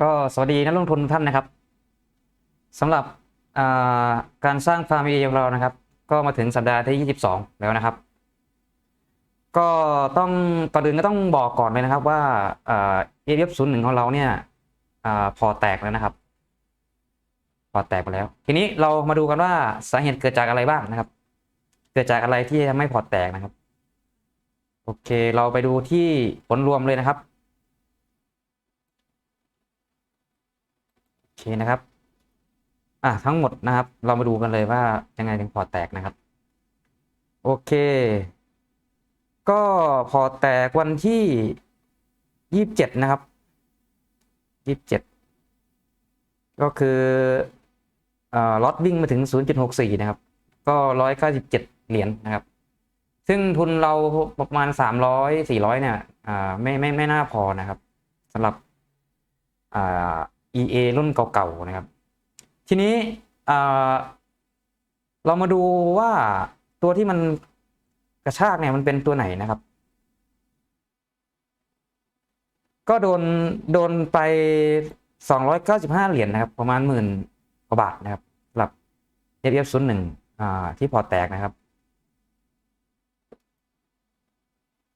ก็สวัสดีนักลงทุนทุกท่านนะครับสำหรับาการสร้างฟาร์มเอของเรานะครับ ก็มาถึงสัปดาห์ที่ 22 แล้วนะครับ ก็ต้องก่อนอื่นก็ต้องบอกก่อนเลยนะครับว่าเอฟศูนย์หนึ่งของเราเนี่ยอพอแตกแล้วนะครับ พอแตกไปแล้ว ทีนี้เรามาดูกันว่าสาเหตุเกิดจากอะไรบ้างนะครับ เกิดจากอะไรที่ทำให้พอแตกนะครับ โอเคเราไปดูที่ผลรวมเลยนะครับ โอ เคนะครับ อะทั้งหมดนะครับ เรามาดูกันเลยว่ายังไงถึงพอแตกนะครับ โอเค ก็พอแตกวันที่ยี่สิบเจ็ดนะครับยี่สิบเจ็ดก็คืออ่อล็อตวิ่งมาถึง 0.64 นะครับ ก็ 197 เหรียญนะครับ ซึ่งทุนเราประมาณ 300 400 เนี่ยอ่าไม่ไม่ไม่น่าพอนะครับสำหรับอ่า EA รุ่นเก่าๆนะครับ ทีนี้เรามาดูว่าตัวที่มันกระชากเนี่ยมันเป็นตัวไหนนะครับ ก็โดนโดนไป 295 เหรียญนะครับ ประมาณหมื่นกว่าบาทนะครับสำหรับ FF 0 1 อ่าที่พอแตกนะครับ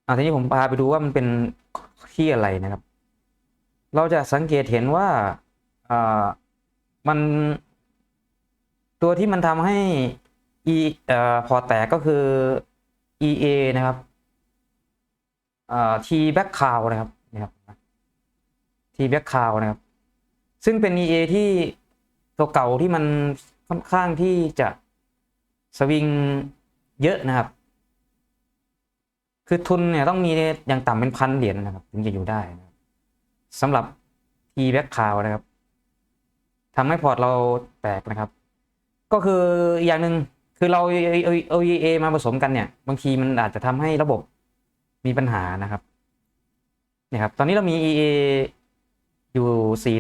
อ่าทีนี้ผมพาไปดูว่ามันเป็นที่อะไรนะครับ เราจะสังเกตเห็นว่าอ่ามันตัวที่มันทำให้ e เอ่อพอแตกก็คือ EA นะครับอ่า T back cloud นะครับนะครับ T back cloud นะครับ ซึ่งเป็น EA ที่ตัวเก่าที่มันค่อนข้างที่จะสวิงเยอะนะครับ คือทุนเนี่ยต้องมีอย่างต่ำเป็นพันเหรียญนะครับ ถึงจะอยู่ได้นะ สำหรับ T back cloud นะครับทำให้พอร์ตเราแตกนะครับ ก็คืออย่างหนึ่งคือเราเอา EA มาผสมกันเนี่ย บางทีมันอาจจะทำให้ระบบมีปัญหานะครับเนี่ยครับ ตอนนี้เรามี EA อยู่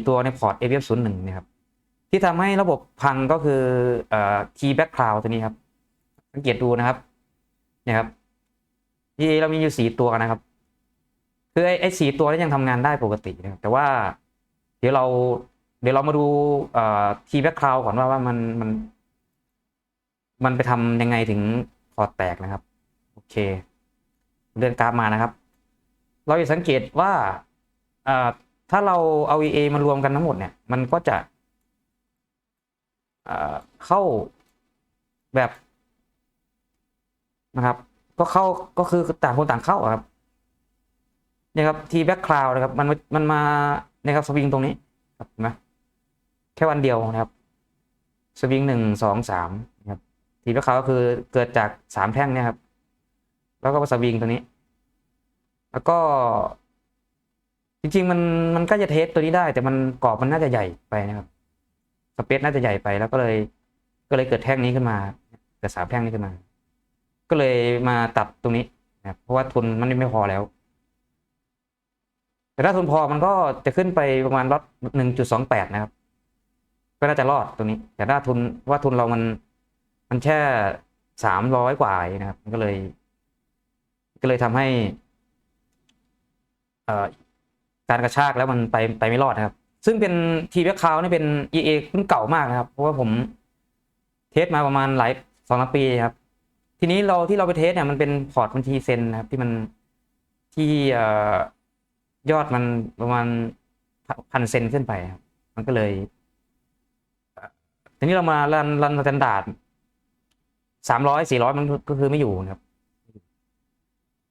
4 ตัวในพอร์ต AVF 0 1 นะครับ ที่ทำให้ระบบพังก็คือเอ่อ T back cloud ตัวนี้ครับ สังเกตดูนะครับเนี่ยครับ EA เรามีอยู่ 4 ตัวนะครับ คือไอ้ไอ้สีตัวนี้ยังทำงานได้ปกตินะครับแต่ว่าเดี๋ยวเรา เดี๋ยวเรามาดูเอ่อ T back cloud ก่อนว่าว่ามันมัน มันไปทำยังไงถึงพอแตกนะครับ โอเค เลื่อนกราฟมานะครับ เราจะสังเกตว่าถ้าเราเอา EA มารวมกันทั้งหมดเนี่ย มันก็จะเข้าแบบนะครับ ก็เข้าก็คือต่างคนต่างเข้าครับ เนี่ยครับทีแบ็กคลาวนะครับ มันมันมานะครับสวิงตรงนี้ครับเห็นไหมแค่วันเดียวนะครับสวิงหนึ่งสองสามนะครับทีแบ็กคลาวก็คือเกิดจากสามแท่งเนี่ยครับ แล้วก็สวิงตรงนี้ แล้วก็จริงๆมันมันก็จะเทสตัวนี้ได้ แต่มันกรอบมันน่าจะใหญ่ไปนะครับสเปซน่าจะใหญ่ไปแล้วก็เลย ก็เลยเกิดแท่งนี้ขึ้นมาเกิดสามแท่งนี้ขึ้นมา ก็เลยมาตัดตรงนี้นะครับเพราะว่าทุนมันไม่พอแล้ว แต่ถ้าทุนพอมันก็จะขึ้นไปประมาณลดหนึ่งจุดสองแปดนะครับ ก็น่าจะรอดตรงนี้ แต่ถ้าทุนว่าทุนเรามันมันแค่สามร้อยกว่านะครับ ก็เลย ก็เลยทำให้อ่อการกระชากแล้วมันไปไปไม่รอดนะครับ ซึ่งเป็นทีเวคาวนี่เป็น EA รุ่นเก่ามากนะครับ เพราะว่าผมเทสมาประมาณหลายสองปีครับ ทีนี้เราที่เราไปเทสเนี่ยมันเป็นพอร์ตบัญชีเซ็นนะครับ ที่มันที่เอ่อ ยอดมันประมาณพันเซนขึ้นไปครับมันก็เลย ทีนี้เรามารันรันสแตนดาร์ดสามร้อยสี่ร้อยมันก็คือไม่อยู่นะครับ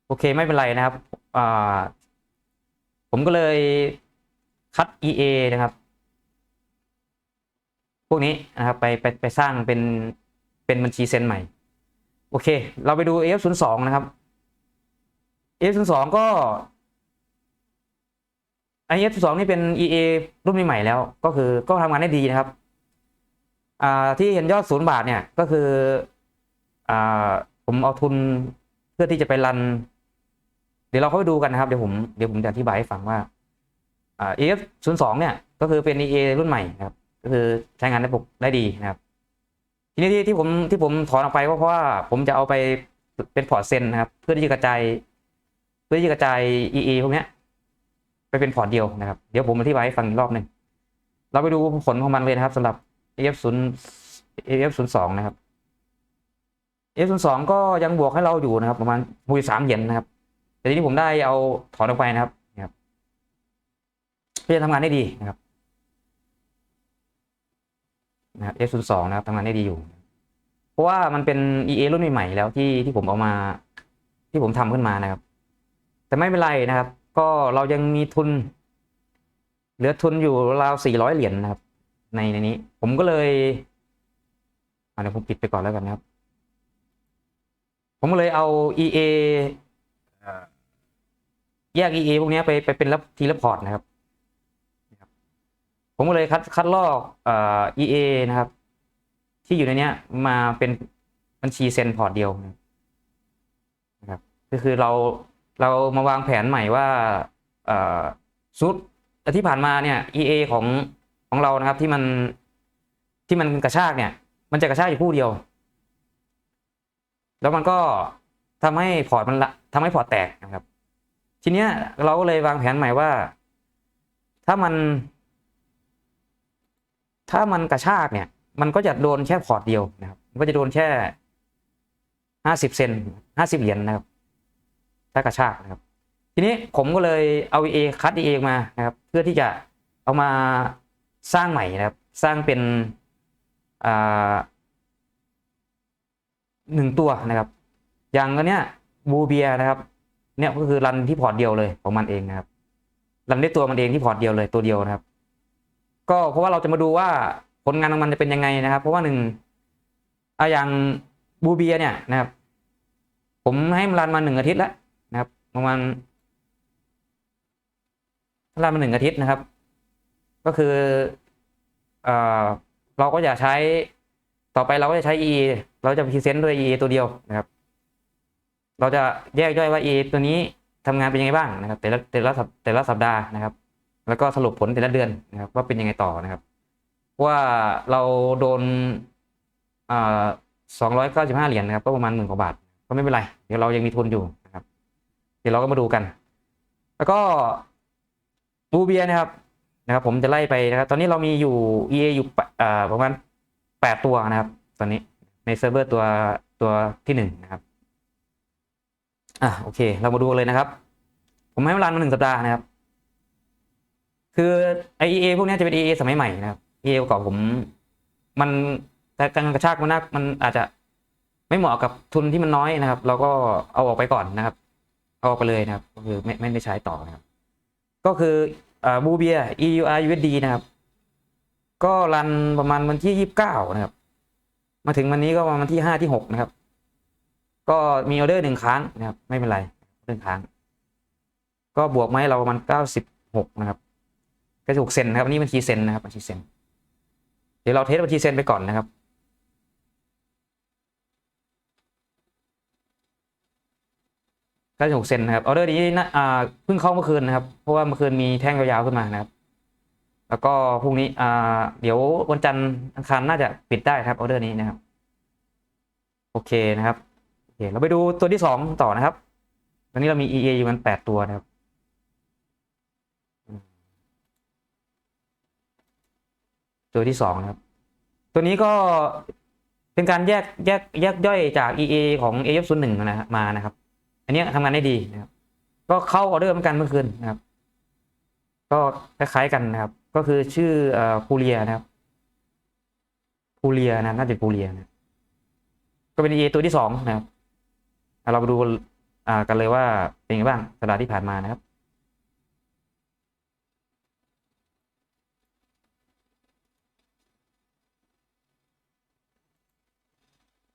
โอเคไม่เป็นไรนะครับอ่าผมก็เลยคัด EA นะครับ พวกนี้นะครับไปไปไปสร้างเป็นเป็นบัญชีเซนใหม่ โอเค เราไปดู F02 นะครับ F02 ก็ ไอ F02 นี่เป็น EA รุ่นใหม่แล้ว ก็คือก็ทำงานได้ดีนะครับที่เห็นยอดศูนย์บาทเนี่ยก็คืออผมเอาทุนเพื่อที่จะไปรัน เดี๋ยวเราเข้าไปดูกันนะครับ เดี๋ยวผมเดี๋ยวผมจะอธิบายให้ฟังว่าอ่า EF 0 2เนี่ย ก็คือเป็น EA รุ่นใหม่นะครับ ก็คือใช้งานได้ปกได้ดีนะครับ ทีนี้ที่ที่ผมที่ผมถอนออกไปก็เพราะว่าผมจะเอาไปเป็นพอร์ตเซนนะครับ เพื่อที่จะกระจายเพื่อที่จะกระจาย EA พวกเนี้ย ไปเป็นพอร์ตเดียวนะครับ เดี๋ยวผมอธิบายให้ฟังอีกรอบหนึ่งเราไปดูผลของมันเลยนะครับสำหรับ AF 0 AF 0 2 นะครับ AF 0 2 ก็ยังบวกให้เราอยู่นะครับ ประมาณมูลสามเหรียญนะครับ แต่ทีนี้ผมได้เอาถอนออกไปนะครับนี่ครับเพื่อทำงานได้ดีนะครับนะครับ F 0 2 นะครับทำงานได้ดีอยู่ เพราะว่ามันเป็น EA รุ่นใหม่ๆแล้วที่ที่ผมเอามา ที่ผมทำขึ้นมานะครับ แต่ไม่เป็นไรนะครับ ก็เรายังมีทุน เหลือทุนอยู่ราวสี่ร้อยเหรียญนะครับ ในในนี้ ผมก็เลยอะเดี๋ยวผมปิดไปก่อนแล้วกันนะครับ ผมก็เลยเอา EA เอ่อแยก EA พวกนี้ไปไปเป็นรับทีละพอร์ตนะครับ ผมก็เลยคัดคัดลอกเอ่อ EA นะครับ ที่อยู่ในเนี้ยมาเป็นบัญชีเซ็นพอร์ตเดียวนะครับ ก็คือเรา เรามาวางแผนใหม่ว่าเอ่อชุดที่ผ่านมาเนี่ย EA ของของเรานะครับที่มันที่มันกระชากเนี่ย มันจะกระชากอยู่ผู้เดียว แล้วมันก็ทำให้พอร์ตมันละทำให้พอร์ตแตกนะครับ ทีเนี้ยเราก็เลยวางแผนใหม่ว่า ถ้ามัน ถ้ามันกระชากเนี่ย มันก็จะโดนแค่พอร์ตเดียวนะครับมันก็จะโดนแค่ห้าสิบเซนห้าสิบเหรียญนะครับ ถ้ากระชากนะครับ ทีนี้ผมก็เลยเอา EA คัด EA มานะครับ เพื่อที่จะเอามาสร้างใหม่นะครับ สร้างเป็นหนึ่งตัวนะครับ อย่างอันเนี้ยบูเบียนะครับ เนี่ยก็คือรันที่พอร์ตเดียวเลยของมันเองนะครับรันได้ตัวมันเองที่พอร์ตเดียวเลยตัวเดียวนะครับ ก็เพราะว่าเราจะมาดูว่าผลงานของมันจะเป็นยังไงนะครับ เพราะว่าหนึ่งอะอย่างบูเบียเนี่ยนะครับ ผมให้มันรันมาหนึ่งอาทิตย์แล้ว ประมาณรันมาหนึ่งอาทิตย์นะครับ ก็คือเออเราก็จะใช้ต่อไปเราก็จะใช้ e เราจะพรีเซนต์ด้วย e ตัวเดียวนะครับ เราจะแยกย่อยว่า e ตัวนี้ทำงานเป็นยังไงบ้างนะครับ แต่ละแต่ละแต่ละสัปดาห์นะครับ แล้วก็สรุปผลแต่ละเดือนนะครับ ว่าเป็นยังไงต่อนะครับ ว่าเราโดนสองร้อยเก้าสิบห้าเหรียญนะครับ ก็ประมาณหมื่นกว่าบาท ก็ไม่เป็นไร เดี๋ยวเรายังมีทุนอยู่ เดี๋ยวเราก็มาดูกัน แล้วก็บูเบียนะครับนะครับ ผมจะไล่ไปนะครับ ตอนนี้เรามีอยู่ EA อยู่ประมาณแปดตัวนะครับ ตอนนี้ในเซิร์ฟเวอร์ตัวตัวที่หนึ่งนะครับอะโอเค เรามาดูเลยนะครับ ผมให้เวลามาหนึ่งสัปดาห์นะครับ คือไอเอพวกนี้จะเป็น EA สมัยใหม่นะครับ EA เก่าผม มันแต่การกระชากมันน่ามันอาจจะไม่เหมาะกับทุนที่มันน้อยนะครับ เราก็เอาออกไปก่อนนะครับ เอาออกไปเลยนะครับ ก็คือไม่ไม่ได้ใช้ต่อนะครับ ก็คืออ่าบูเบีย EUR USD นะครับ ก็รันประมาณวันที่ยี่สิบเก้านะครับ มาถึงวันนี้ก็ประมาณวันที่ห้าที่หกนะครับ ก็มีออเดอร์หนึ่งครั้งนะครับ ไม่เป็นไรหนึ่งครั้ง ก็บวกมาให้เราประมาณเก้าสิบหกนะครับเก้าสิบหกเซนนะครับนนี่บัญชีเซนนะครับบัญชีเซนเดี๋ยวเราเทสบัญชีเซนไปก่อนนะครับ เก้าสิบหกเซนนะครับออเดอร์นี้นะอ่าเพิ่งเข้าเมื่อคืนนะครับ เพราะว่าเมื่อคืนมีแท่งยาวๆขึ้นมานะครับ แล้วก็พรุ่งนี้อ่าเดี๋ยววันจันทร์อังคารน่าจะปิดได้ครับออเดอร์นี้นะครับ โอเคนะครับโอเคเราไปดูตัวที่สองต่อนะครับตอนนี้เรามี EA อยู่มันแปดตัวนะครับตัวที่สองนะครับ ตัวนี้ก็เป็นการแยกแยกแยกย่อยจาก EA ของ AF 0 1 นะฮะมานะครับ อันนี้ทำงานได้ดีนะครับ ก็เข้าออเดอร์เหมือนกันเมื่อคืนนะครับ ก็คล้ายๆกันนะครับ ก็คือชื่อเอ่อพูเลียนะครับพูเลียนะน่าจะพูเลียนะก็เป็น EA ตัวที่สองนะครับเราไปดูกันเลยว่าเป็นยังไงบ้างสัปดาห์ที่ผ่านมานะครับ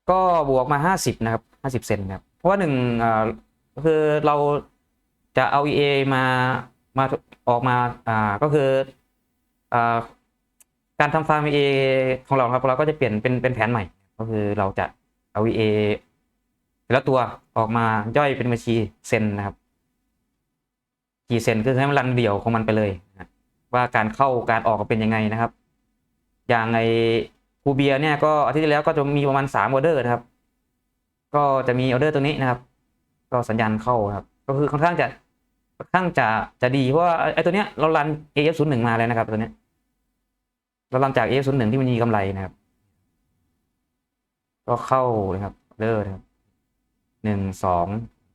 ก็บวกมาห้าสิบนะครับห้าสิบเซนนะครับ เพราะว่าหนึ่ง ก็คือเราจะเอา EA มามาออกมาอ่าก็คืออ่าการทำฟาร์ม EA ของเราครับเราก็จะเปลี่ยนเป็นเป็นแผนใหม่ ก็คือเราจะเอา EA แต่ละตัวออกมาย่อยเป็นบัญชีเซนนะครับกี่เซนก็คือให้มันรันเดี่ยวของมันไปเลยนะว่าการเข้าการออกเป็นยังไงนะครับ อย่างไอคูเบียเนี่ยก็อาทิตย์ที่แล้วก็จะมีประมาณสามออเดอร์นะครับ ก็จะมีออเดอร์ตัวนี้นะครับ ก็สัญญาณเข้าครับ ก็คือค่อนข้างจะค่อนข้างจะจะดีเพราะว่าไอ้ตัวเนี้ยเรารัน AF 0 1 มาเลยนะครับตัวเนี้ยเราลันจาก AF 0 1 ที่มันมีกำไรนะครับ ก็เข้านะครับเดอร์นะครับหนึ่งสอง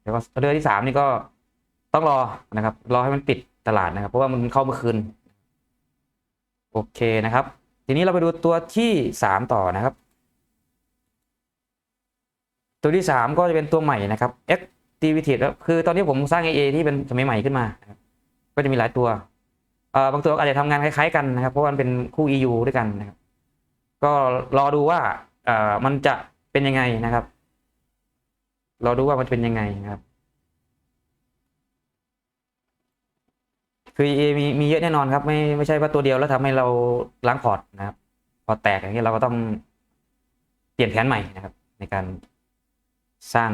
แล้วก็เดอร์ที่สามนี่ก็ต้องรอนะครับ รอให้มันปิดตลาดนะครับ เพราะว่ามันเข้าเมื่อคืนโอเคนะครับ ทีนี้เราไปดูตัวที่สามต่อนะครับ ตัวที่สามก็จะเป็นตัวใหม่นะครับ Activity แล้วคือตอนนี้ผมสร้าง AA ที่เป็นสมัยใหม่ขึ้นมา ก็จะมีหลายตัวเอ่อบางตัวอาจจะทำงานคล้ายๆกันนะครับ เพราะว่ามันเป็นคู่ EU ด้วยกันนะครับ ก็รอดูว่าเอ่อมันจะเป็นยังไงนะครับ รอดูว่ามันเป็นยังไงนะครับ คือ EA มีมีเยอะแน่นอนครับไม่ไม่ใช่ว่าตัวเดียวแล้วทำให้เราล้างพอร์ตนะครับ พอแตกอย่างเงี้เราก็ต้องเปลี่ยนแผนใหม่นะครับ ในการสร้าง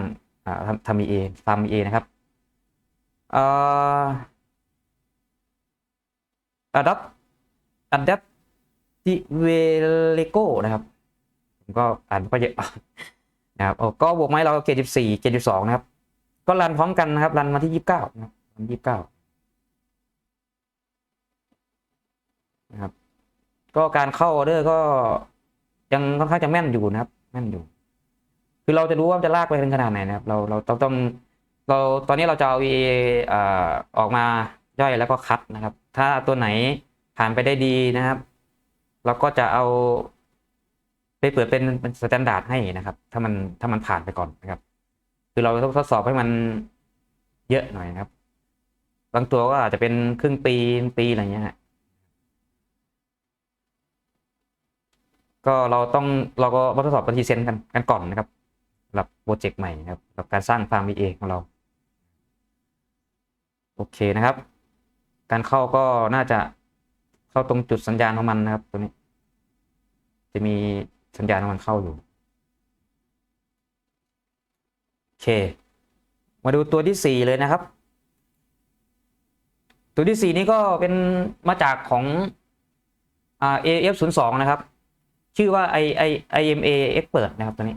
อ่าทำทำ EA ฟาร์ม EA นะครับเอ่อ Adapt Adapt ที่เวเลโกนะครับ ผมก็อ่านไม่ค่อยเยอะนะครับโอ้ก็บวกไม้เราเกรดสิบสี่เกรดสิบสองนะครับ ก็รันพร้อมกันนะครับ รันมาที่ยี่สิบเก้านะครับวันยี่สิบเก้านะครับ ก็การเข้าออเดอร์ก็ยังค่อนข้างจะแม่นอยู่นะครับ แม่นอยู่ คือเราจะรู้ว่ามันจะลากไปถึงขนาดไหนนะครับ เราเราต้องต้องเราตอนนี้เราจะเอา VA อ่าออกมาย่อยแล้วก็คัดนะครับ ถ้าตัวไหนผ่านไปได้ดีนะครับ เราก็จะเอาไปเปิดเป็นเป็นสแตนดาร์ดให้นะครับ ถ้ามันถ้ามันผ่านไปก่อนนะครับ คือเราต้องทดสอบให้มันเยอะหน่อยนะครับ บางตัวก็อาจจะเป็นครึ่งปีปีอะไรเงี้ยฮะก็เราต้องเราก็มาทดสอบบัญชีเซนกันกันก่อนนะครับ สำหรับโปรเจกต์ใหม่นะครับสำหรับการสร้างฟาร์ม VA ของเรา โอเคนะครับ การเข้าก็น่าจะเข้าตรงจุดสัญญาณของมันนะครับตัวนี้ จะมีสัญญาณของมันเข้าอยู่โอเค มาดูตัวที่สี่เลยนะครับ ตัวที่สี่นี้ก็เป็นมาจากของอ่า AF 0 2นะครับ ชื่อว่า I I IMA Expert นะครับตัวนี้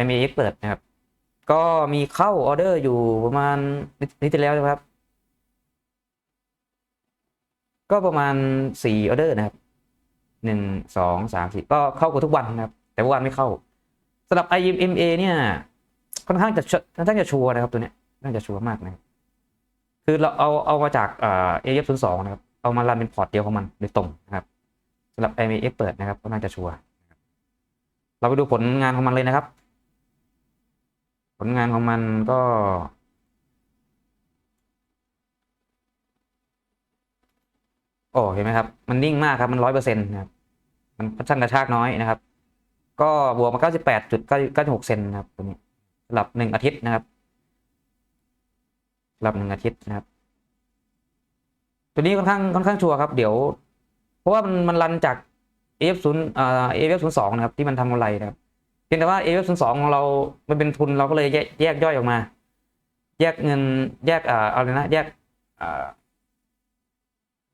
IMA Expert นะครับ ก็มีเข้าออเดอร์อยู่ประมาณนิดนิดที่แล้วนะครับ ก็ประมาณสี่ออเดอร์นะครับหนึ่งสองสามสี่ก็เข้ากับทุกวันนะครับ แต่วันไม่เข้าสำหรับ IMA เนี่ยค่อนข้างจะชัวค่อนข้างจะชัวร์นะครับตัวเนี้ยน่าจะชัวร์มากนะครับคือเราเอาเอามาจากเอ่อ AF 0 2นะครับ เอามารันเป็นพอร์ตเดียวของมันโดยตรงนะครับสำหรับ IMA เปิดนะครับก็น่าจะชัวร์เราไปดูผลงานของมันเลยนะครับ ผลงานของมันก็ โอ้เห็นไหมครับ มันนิ่งมากครับ มันร้อยเปอร์เซ็นต์นะครับ มันค่อนข้างกระชากน้อยนะครับ ก็บวกมาเก้าสิบแปดจุดเก้าหกเซนนะครับตัวนี้สำหรับหนึ่งอาทิตย์นะครับสำหรับหนึ่งอาทิตย์นะครับ ตัวนี้ค่อนข้างค่อนข้างชัวร์ครับ เดี๋ยว เพราะว่ามันมันรันจาก AF 0อ่า AF 0 2นะครับ ที่มันทำกำไรนะครับ เพียงแต่ว่า AF 0 2ของเรา มันเป็นทุนเราก็เลยแยกแยกย่อยออกมา แยกเงินแยกอ่าอาเลยนะแยกอ่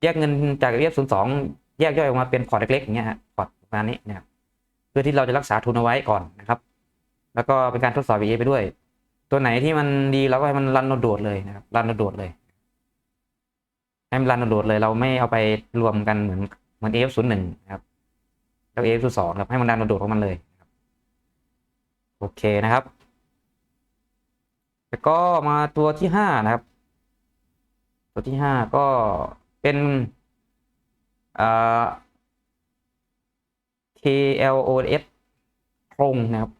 แยกเงินจาก AF 0 2แยกย่อยออกมาเป็นพอร์ตเล็กๆอย่างเงี้ยฮะพอร์ตประมาณนี้นะครับเพื่อที่เราจะรักษาทุนเอาไว้ก่อนนะครับ แล้วก็เป็นการทดสอบ VA ไปด้วย ตัวไหนที่มันดีเราก็ให้มันรันโดดเลยนะครับรันโดดเลยให้มันรันโดดเลย เราไม่เอาไปรวมกันเหมือนเหมือน AF 0 1 นะครับแล้ว AF 0 2 ครับให้มันรันโดดของมันเลย โอเคนะครับ แล้วก็มาตัวที่ห้านะครับ ตัวที่ห้าก็เป็นอ่า KLOS โครงนะครับ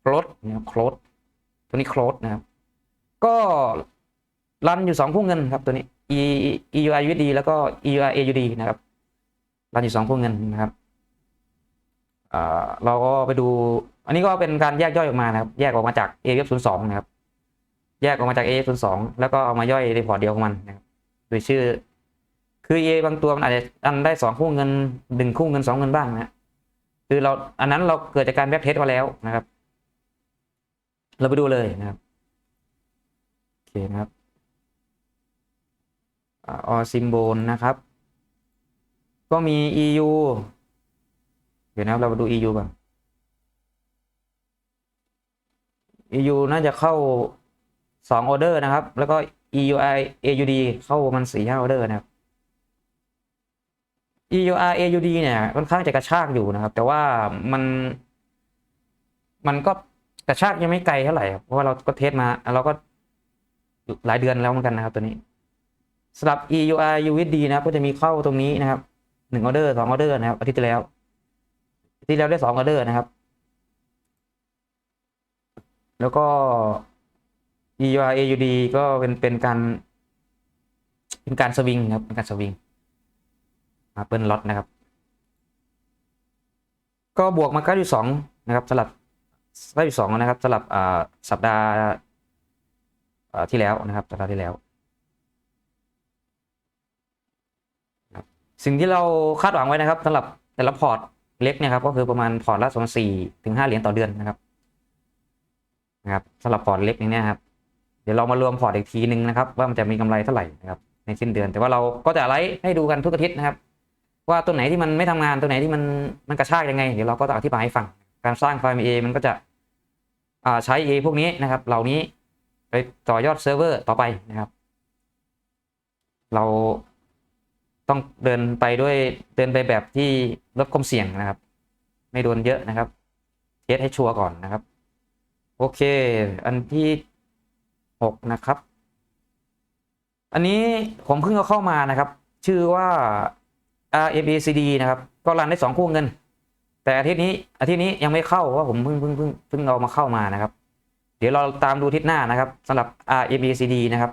โคลดนะครับโคลดตัวนี้โคลดนะครับ ก็รันอยู่สองพวกเงินครับตัวนี้ E EUI USD แล้วก็ EUI AUD นะครับรันอยู่สองพวกเงินนะครับเราก็ไปดู อันนี้ก็เป็นการแยกย่อยออกมานะครับ แยกออกมาจาก AF 0 2นะครับ แยกออกมาจาก AF 0 2แล้วก็เอามาย่อยในพอร์ตเดียวของมันนะครับโดยชื่อ คือ a บางตัวมันอาจจะอันได้สองคู่เงินหนึ่งคู่เงินสองเงินบ้างนะคือเราอันนั้นเราเกิดจากการแบ็กเทสมาแล้วนะครับ เราไปดูเลยนะครับโอเคนะครับออซิมโบนนะครับ ก็มี EU เดี๋ยวนะครับเราไปดู EU ก่อน EU น่าจะเข้าสองออเดอร์นะครับ แล้วก็ EUI AUD เข้าประมาณสี่ห้าออเดอร์นะครับ EUR AUD เนี่ยค่อนข้างจะกระชากอยู่นะครับ แต่ว่ามัน มันก็กระชากยังไม่ไกลเท่าไหร่ครับเพราะว่าเราก็เทสมาเราก็หลายเดือนแล้วเหมือนกันนะครับตัวนี้สำหรับ EUR USD นะครับก็จะมีเข้าตรงนี้นะครับหนึ่งออเดอร์สองออเดอร์นะครับอาทิตย์ที่แล้วอาทิตย์ที่แล้วได้สองออเดอร์นะครับ แล้วก็ EUR AUD ก็เป็นเป็นการ เป็นการสวิงครับเป็นการสวิงมาเปิลล็อตนะครับ ก็บวกมา92นะครับสำหรับ92นะครับสำหรับอ่าสัปดาห์ที่แล้วนะครับสัปดาห์ที่แล้วสิ่งที่เราคาดหวังไว้นะครับสำหรับแต่ละพอร์ตเล็กเนี่ยครับก็คือประมาณพอร์ตละประมาณสี่ถึงห้าเหรียญต่อเดือนนะครับ นะครับสำหรับพอร์ตเล็กอย่างเนี้ยครับ เดี๋ยวเรามารวมพอร์ตอีกทีหนึ่งนะครับ ว่ามันจะมีกำไรเท่าไหร่นะครับในสิ้นเดือน แต่ว่าเราก็จะไลฟ์ให้ดูกันทุกอาทิตย์นะครับ ว่าตัวไหนที่มันไม่ทำงานตัวไหนที่มันมันกระชากยังไง เดี๋ยวเราก็จะอธิบายให้ฟัง การสร้างไฟล์ A มันก็จะอ่าใช้ A พวกนี้นะครับ เหล่านี้ไปต่อยอดเซิร์ฟเวอร์ต่อไปนะครับ เราต้องเดินไปด้วยเดินไปแบบที่ลดความเสี่ยงนะครับ ไม่โดนเยอะนะครับเทสให้ชัวร์ก่อนนะครับ อเค อันที่หกนะครับ อันนี้ผมเพิ่งเอาเข้ามานะครับ ชื่อว่า RMACD นะครับ ก็รันได้สองคู่เงิน แต่อาทิตย์นี้อาทิตย์นี้ยังไม่เข้าเพราะว่าผมเพิ่งเพิ่งเพิ่งเพิ่งเอามาเข้ามานะครับ เดี๋ยวเราตามดูอาทิศหน้านะครับสำหรับ RMACD นะครับ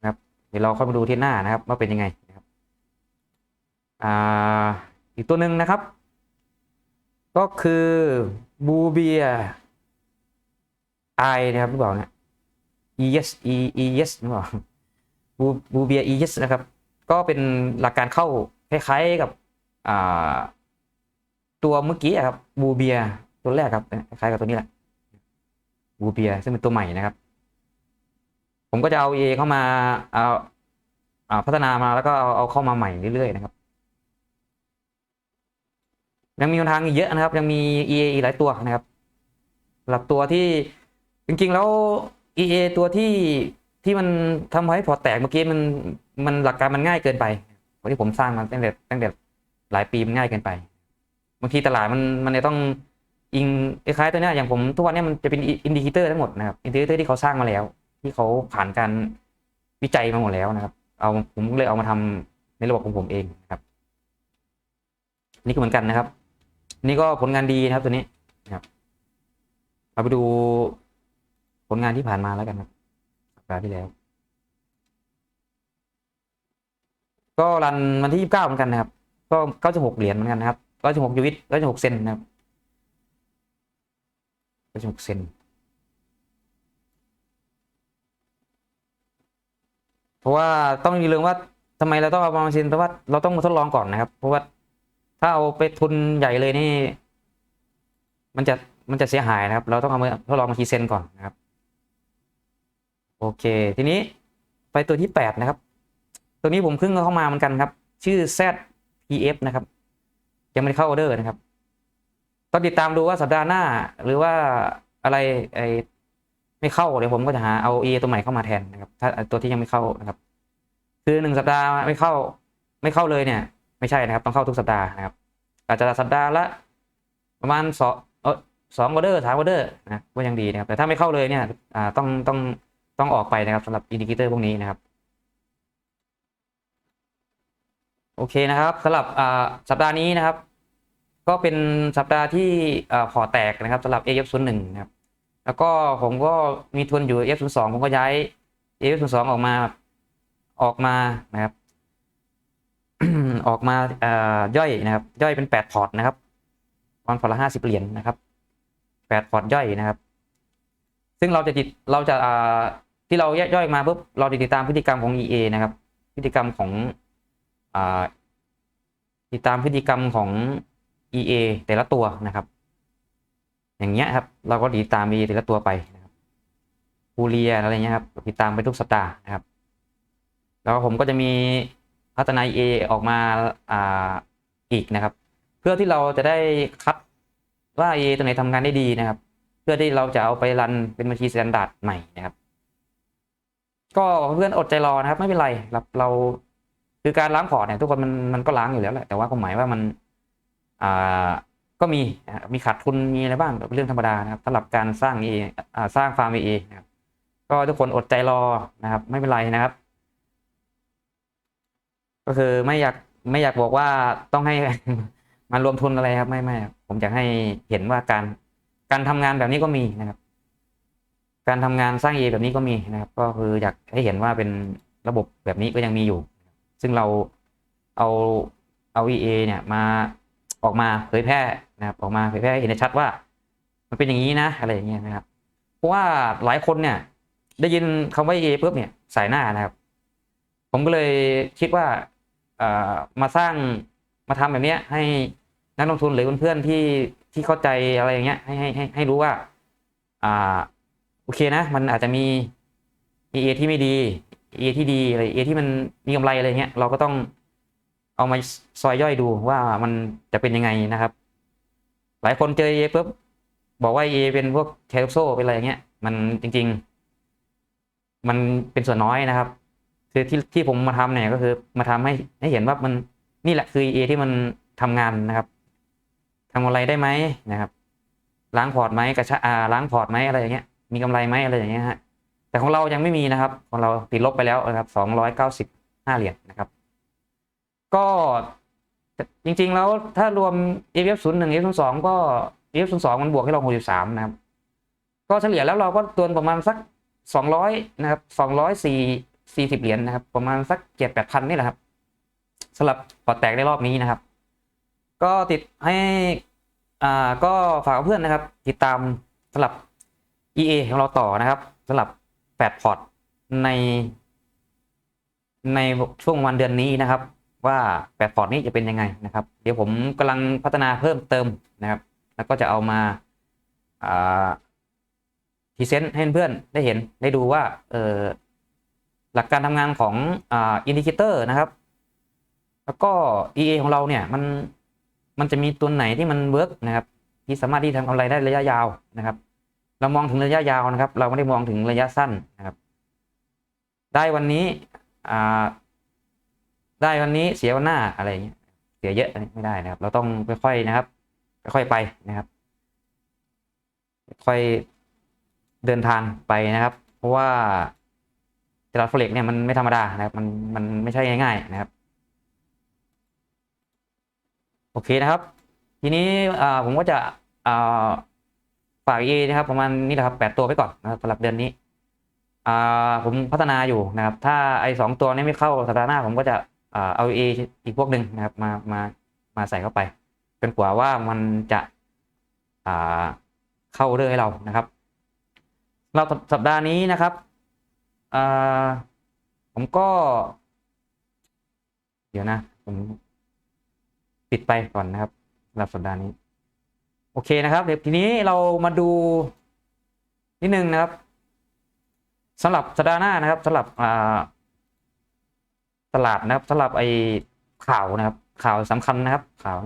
นะครับ เดี๋ยวเราค่อยมาดูอาทิศหน้านะครับว่าเป็นยังไงนะครับอ่าอีกตัวหนึ่งนะครับ ก็คือบูเบีย ไอนะครับหรือเปล่าเนี่ย ES E ES หรือเปล่าบูบูเบีย ES นะครับ ก็เป็นหลักการเข้าคล้ายๆกับตัวเมื่อกี้อะครับบูเบียตัวแรกครับคล้ายกับตัวนี้แหละบูเบียซึ่งเป็นตัวใหม่นะครับ ผมก็จะเอา EA เข้ามาเอาเอาพัฒนามาแล้วก็เอาเอาเข้ามาใหม่เรื่อยๆนะครับยังมีหนทางอีกเยอะนะครับ ยังมี EA หลายตัวนะครับสำหรับตัวที่ จริงๆแล้ว EA ตัวที่ที่มันทำให้พอแตกเมื่อกี้มันมันหลักการมันง่ายเกินไปเพราะที่ผมสร้างมาตั้งแต่ตั้งแต่หลายปีมันง่ายเกินไปบางทีตลาดมันมันจะต้องอิงคล้ายๆตัวเนี้ยอย่างผมทุกวันนี้มันจะเป็นอินดิเคเตอร์ทั้งหมดนะครับอินดิเคเตอร์ที่เขาสร้างมาแล้ว ที่เขาผ่านการวิจัยมาหมดแล้วนะครับ เอาผมเลยเอามาทำในระบบของผมเองนะครับนี่ก็เหมือนกันนะครับ นี่ก็ผลงานดีนะครับตัวนี้นะครับ เราไปดู ผลงานที่ผ่านมาแล้วกันครับสัปดาห์ที่แล้ว ก็รันวันที่ยี่สิบเก้าเหมือนกันนะครับ ก็เก้าสิบหกเหรียญเหมือนกันนะครับเก้าสิบหกยูวิตเก้าสิบหกเซนนะครับเก้าสิบหกเซนเพราะว่าต้องมีเรื่องว่าทำไมเราต้องเอามาเซนเพราะว่าเราต้องมาทดลองก่อนนะครับ เพราะว่าถ้าเอาไปทุนใหญ่เลยนี่ มันจะมันจะเสียหายนะครับ เราต้องเอามาทดลองมาทีเซนก่อนนะครับ โอเค ทีนี้ไปตัวที่แปดนะครับ ตัวนี้ผมเพิ่งเข้ามาเหมือนกันครับ ชื่อ ZPF นะครับ ยังไม่เข้าออเดอร์นะครับต้องติดตามดูว่าสัปดาห์หน้า หรือว่าอะไรไอไม่เข้าเดี๋ยวผมก็จะหาเอา A ตัวใหม่เข้ามาแทนนะครับ ถ้าตัวที่ยังไม่เข้านะครับ คือหนึ่งสัปดาห์ไม่เข้า ไม่เข้าเลยเนี่ย ไม่ใช่นะครับ ต้องเข้าทุกสัปดาห์นะครับ อาจจะสัปดาห์ละประมาณสองเออสองออเดอร์สามออเดอร์นะก็ยังดีนะครับ แต่ถ้าไม่เข้าเลยเนี่ยอ่าต้องต้อง ต้องออกไปนะครับสำหรับอินดิเคเตอร์พวกนี้นะครับ โอเคนะครับสำหรับอ่าสัปดาห์นี้นะครับ ก็เป็นสัปดาห์ที่อ่าพอแตกนะครับสำหรับ AF 0 1 นะครับแล้วก็ผมก็มีทุนอยู่ F 0 2 ผมก็ย้าย F 0 2 ออกมาออกมานะครับ ออกมาอ่าย่อยนะครับ ย่อยเป็นแปดพอร์ตนะครับตอนพอร์ตละห้าสิบเหรียญนะครับแปดพอร์ตย่อยนะครับ ซึ่งเราจะติดเราจะอ่า ที่เราแยกย่อยมาปุ๊บเราติดตามพฤติกรรมของ EA นะครับ พฤติกรรมของอ่าติดตามพฤติกรรมของ EA แต่ละตัวนะครับ อย่างเงี้ยครับ เราก็ติดตาม EA แต่ละตัวไปนะครับบูเรียอะไรเงี้ยครับติดตามไปทุกสัปดาห์นะครับ แล้วผมก็จะมีพัฒนา EA ออกมาอ่าอีกนะครับ เพื่อที่เราจะได้คัดว่า EA ตัวไหนทำงานได้ดีนะครับ เพื่อที่เราจะเอาไปรันเป็นบัญชีสแตนดาร์ดใหม่นะครับ ก็เพื่อนอดใจรอนะครับ ไม่เป็นไรครับเราคือการล้างพอร์ตเนี่ยทุกคนมันมันก็ล้างอยู่แล้วแหละแต่ว่าความหมายว่ามันอ่าก็มีมีขาดทุนมีอะไรบ้างเป็นเรื่องธรรมดานะครับสำหรับการสร้าง EA อ่าสร้างฟาร์ม EA นะครับก็ทุกคนอดใจรอนะครับ ไม่เป็นไรนะครับ ก็คือไม่อยากไม่อยากบอกว่าต้องให้มารวมทุนอะไรครับไม่ไม่ผมอยากให้เห็นว่าการการทำงานแบบนี้ก็มีนะครับ การทำงานสร้าง EA แบบนี้ก็มีนะครับ ก็คืออยากให้เห็นว่าเป็นระบบแบบนี้ก็ยังมีอยู่ ซึ่งเราเอาเอา EA เนี่ยมาออกมาเผยแพร่นะครับออกมาเผยแพร่เห็นชัดว่า มันเป็นอย่างนี้นะอะไรอย่างเงี้ยนะครับ เพราะว่าหลายคนเนี่ย ได้ยินคำว่า EA ปุ๊บเนี่ยใส่หน้านะครับ ผมก็เลยคิดว่าเอ่อมาสร้างมาทำแบบเนี้ยให้นักลงทุนหรือเพื่อนๆที่ที่เข้าใจอะไรอย่างเงี้ยให้ให้ให้ให้รู้ว่าอ่า อเคนะ มันอาจจะมี EA ที่ไม่ดี EA ที่ดีอะไร EA ที่มันมีกำไรอะไรเงี้ยเราก็ต้องเอามาซอยย่อยดูว่ามันจะเป็นยังไงนะครับ หลายคนเจอ EA ปุ๊บบอกว่า EA เป็นพวกแคลโซ่เป็นอะไรอย่างเงี้ยมันจริง ๆ มันเป็นส่วนน้อยนะครับ คือที่ที่ผมมาทำเนี่ยก็คือมาทำให้ให้เห็นว่ามันนี่แหละคือ EA ที่มันทำงานนะครับทำอะไรได้ไหมนะครับ ล้างพอร์ตไหมกระชะอ่าล้างพอร์ตไหมอะไรอย่างเงี้ย มีกำไรไหมอะไรอย่างเงี้ยฮะแต่ของเรายังไม่มีนะครับ ของเราติดลบไปแล้วนะครับสองร้อยเก้าสิบห้าเหรียญนะครับ ก็จริงๆแล้วถ้ารวม e f 0 1 f 0 2ก็ e f 0 2มันบวกให้เรา63นะครับ ก็เฉลี่ยแล้วเราก็ตัวประมาณสัก 200นะครับ204 40เหรียญนะครับ ประมาณสัก7 8พันนี่แหละครับสำหรับพอร์ตแตกในรอบนี้นะครับ ก็ติดให้อ่าก็ฝากเพื่อนนะครับ ติดตามสำหรับ EA ของเราต่อนะครับสำหรับแปดพอร์ตใน ในช่วงวันเดือนนี้นะครับ ว่าแปดพอร์ตนี้จะเป็นยังไงนะครับ เดี๋ยวผมกำลังพัฒนาเพิ่มเติมนะครับ แล้วก็จะเอามาพรีเซนต์ให้เพื่อนได้เห็นได้ดูว่าหลักการทำงานของอินดิเคเตอร์นะครับ แล้วก็ EA ของเราเนี่ยมันมันจะมีตัวไหนที่มันเวิร์กนะครับ ที่สามารถที่ทำกำไรได้ระยะยาวนะครับ เรามองถึงระยะยาวนะครับ เราไม่ได้มองถึงระยะสั้นนะครับ ได้วันนี้ได้วันนี้เสียวันหน้าอะไรอย่างเงี้ยเสียเยอะอันนี้ไม่ได้นะครับ เราต้องค่อยๆนะครับค่อยๆไปนะครับ ค่อยเดินทางไปนะครับ เพราะว่าตลาดโฟเร็กเนี่ยมันไม่ธรรมดานะครับ มันมันไม่ใช่ง่าย ๆ นะครับ โอเคนะครับ ทีนี้ผมก็จะ ฝาก EA นะครับประมาณนี้แหละครับแปดตัวไปก่อนนะครับสำหรับเดือนนี้อ่าผมพัฒนาอยู่นะครับ ถ้าไอสองตัวนี้ไม่เข้าสัปดาห์หน้าผมก็จะเอาเออีกพวกหนึ่งนะครับ มามามาใส่เข้าไปจนกว่าว่ามันจะอ่าเข้าเรื่องให้เรานะครับ เราสัปดาห์นี้นะครับอ่าผมก็ เดี๋ยวนะ ผมปิดไปก่อนนะครับสำหรับสัปดาห์นี้ โอเคนะครับ เดี๋ยวทีนี้เรามาดูนิดนึงนะครับสำหรับสัปดาห์หน้านะครับสำหรับตลาดนะครับสำหรับไอ้ข่าวนะครับ ข่าวสำคัญนะครับ ข่าว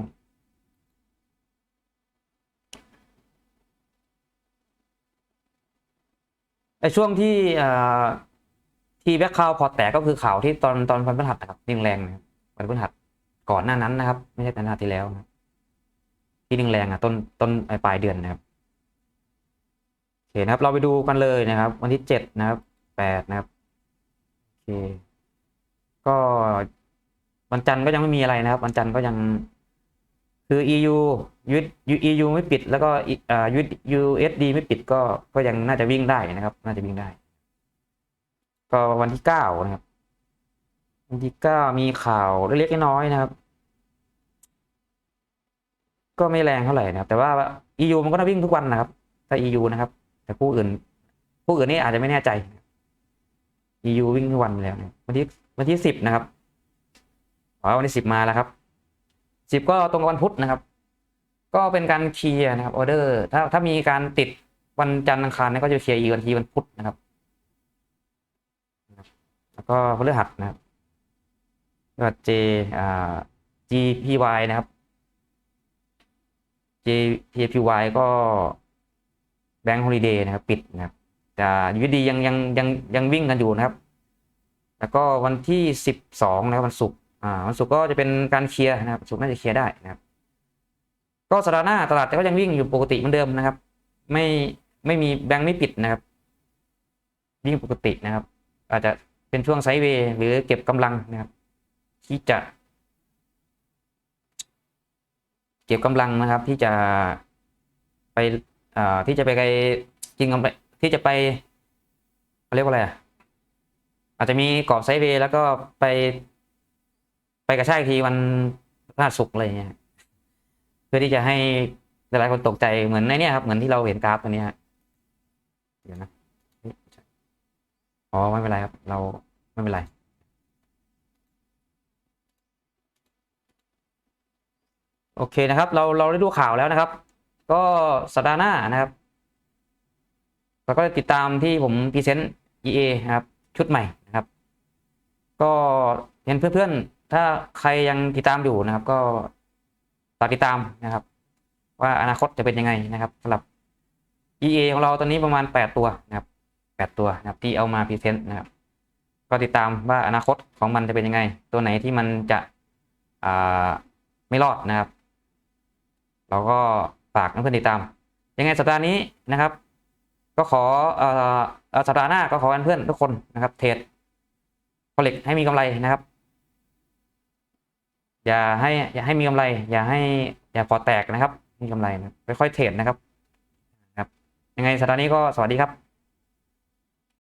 ไอ้ช่วงที่ทีแบ็คข่าวพอแตกก็คือข่าวที่ตอนตอนวันพฤหัสนะครับนิ่งแรงนะครับวันพฤหัสก่อนหน้านั้นนะครับ ไม่ใช่วันพฤหัสที่แล้วนะครับ ที่แรงๆอะต้นต้นปลายเดือนนะครับโอเคนะครับ เราไปดูกันเลยนะครับ วันที่เจ็ดนะครับแปดนะครับโอเค ก็วันจันทร์ก็ยังไม่มีอะไรนะครับ วันจันทร์ก็ยังคือ EU EU ไม่ปิด แล้วก็อ่า USD ไม่ปิดก็ก็ยังน่าจะวิ่งได้นะครับ น่าจะวิ่งได้ ก็วันที่เก้านะครับ วันที่เก้ามีข่าวเล็กๆน้อยๆนะครับ ก็ไม่แรงเท่าไหร่นะครับ แต่ว่า EU มันก็น่าวิ่งทุกวันนะครับ ถ้า EU นะครับ แต่ผู้อื่นผู้อื่นนี่อาจจะไม่แน่ใจ EU วิ่งทุกวันแล้ววันที่วันที่สิบนะครับอ๋อวันที่สิบมาแล้วครับสิบก็ตรงกับวันพุธนะครับ ก็เป็นการเคลียร์นะครับออเดอร์ ถ้าถ้ามีการติดวันจันทร์อังคารเนี่ยก็จะเคลียร์อีกวันทีวันพุธนะครับ แล้วก็พฤหัสนะครับก็ J อ่า GPY นะครับ JPY ก็แบงค์ฮอลิเดย์นะครับ ปิดนะครับแต่ยูดียังยังยังยังวิ่งกันอยู่นะครับ แล้วก็วันที่สิบสองนะครับวันศุกร์อ่าวันศุกร์ก็จะเป็นการเคลียร์นะครับศุกร์น่าจะเคลียร์ได้นะครับ ก็สัปดาห์หน้าตลาดก็ยังวิ่งอยู่ปกติเหมือนเดิมนะครับ ไม่ไม่มีแบงค์ไม่ปิดนะครับ วิ่งปกตินะครับ อาจจะเป็นช่วงไซด์เวย์หรือเก็บกำลังนะครับ ที่จะ เก็บกำลังนะครับ ที่จะไปที่จะไปไกลกินกำไรที่จะไปเขาเรียกว่าอะไรอะอาจจะมีกรอบไซเวย์แล้วก็ไป ไปกระชากทีวันพฤหัสศุกร์อะไรอย่างเงี้ยเพื่อที่จะให้หลายๆคนตกใจเหมือนในนี้ครับ เหมือนที่เราเห็นกราฟตัวนี้ฮะเดี๋ยวนะอ๋อไม่เป็นไรครับ เราไม่เป็นไร โอเคนะครับ เราเราได้ดูข่าวแล้วนะครับ ก็สัปดาห์หน้านะครับเราก็ติดตามที่ผมพรีเซนต์ EA นะครับ ชุดใหม่นะครับ ก็เห็นเพื่อนๆ ถ้าใครยังติดตามอยู่นะครับ ก็ฝากติดตามนะครับ ว่าอนาคตจะเป็นยังไงนะครับสำหรับ EA ของเราตอนนี้ประมาณ 8 ตัวนะครับ 8 ตัวนะครับที่เอามาพรีเซนต์นะครับ ก็ติดตามว่าอนาคตของมันจะเป็นยังไง ตัวไหนที่มันจะไม่รอดนะครับ เราก็ฝากเพื่อนติดตาม ยังไงสัปดาห์นี้นะครับ ก็ขอเอ่อสัปดาห์หน้าก็ขอเพื่อนทุกคนนะครับ เทรดผลิตให้มีกำไรนะครับ อย่าให้ อย่าให้มีกำไร อย่าให้ อย่าพอแตกนะครับ มีกำไรนะค่อยๆเทรดนะครับ ครับ ยังไงสัปดาห์นี้ก็สวัสดีครับ